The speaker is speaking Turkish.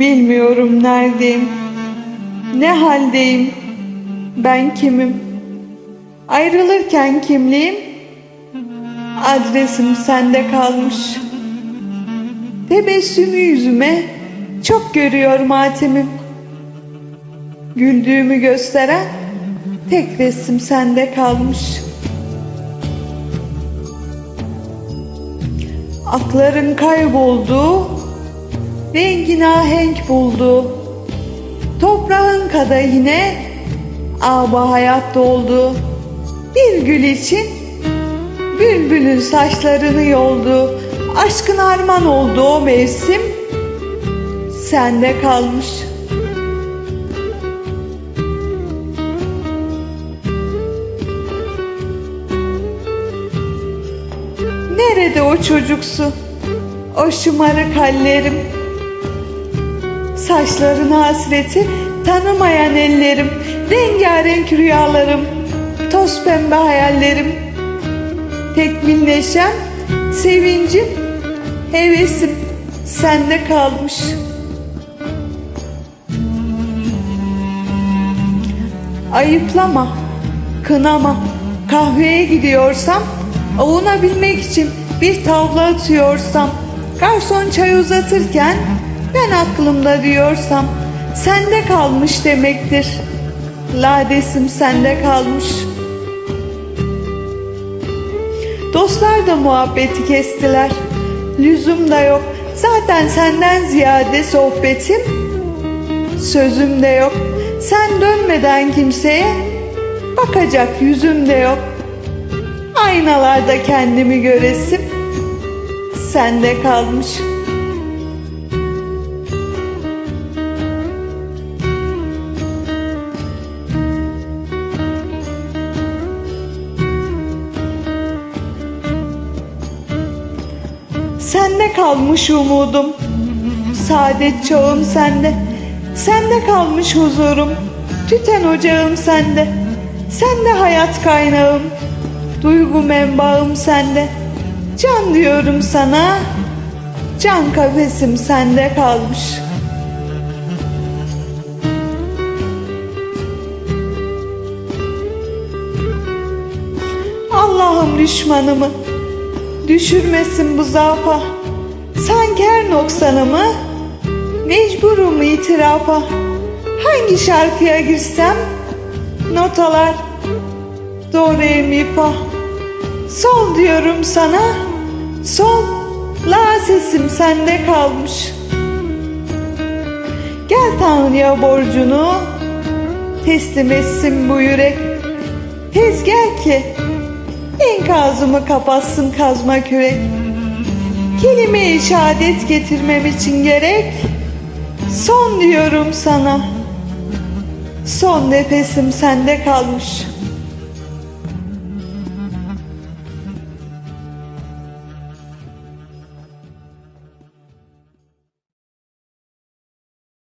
Bilmiyorum neredeyim, ne haldeyim, ben kimim? Ayrılırken kimliğim, adresim sende kalmış. Tebessümü yüzüme çok görüyor matemim. Güldüğümü gösteren tek resim sende kalmış. Akların kayboldu, rengin ahenk buldu. Toprağın kadehine aba hayat doldu. Bir gül için bülbülün saçlarını yoldu. Aşkın arman oldu o mevsim sende kalmış. Nerede o çocuksu? O şımarık hallerim. Saçların hasreti tanımayan ellerim. Rengarenk rüyalarım. Toz pembe hayallerim. Tekmil neşem, sevincim, hevesim sende kalmış. Ayıplama, kınama, kahveye gidiyorsam, avunabilmek için bir tavla atıyorsam, garson çay uzatırken ben aklımda diyorsam, sende kalmış demektir. Ladesim sende kalmış. Dostlar da muhabbeti kestiler. Lüzum da yok. Zaten senden ziyade sohbetim, sözüm de yok. Sen dönmeden kimseye bakacak yüzüm de yok. Aynalarda kendimi göresim sende kalmış. Sende kalmış umudum. Saadet çağım sende. Sende kalmış huzurum. Tüten ocağım sende. Sende hayat kaynağım. Duygu menbaım sende. Can diyorum sana. Can kafesim sende kalmış. Allah'ım düşmanımı düşürmesin bu zafa. Sanki her noksanımı mecburum itirafa. Hangi şarkıya girsem notalar do re mi fa. Sol diyorum sana sol la sesim sende kalmış. Gel Tanrı'ya borcunu teslim etsin bu yürek. Tez gel ki enkazımı kapatsın kazma kürek. Kelime-i şehadet getirmem için gerek. Son diyorum sana. Son nefesim sende kalmış.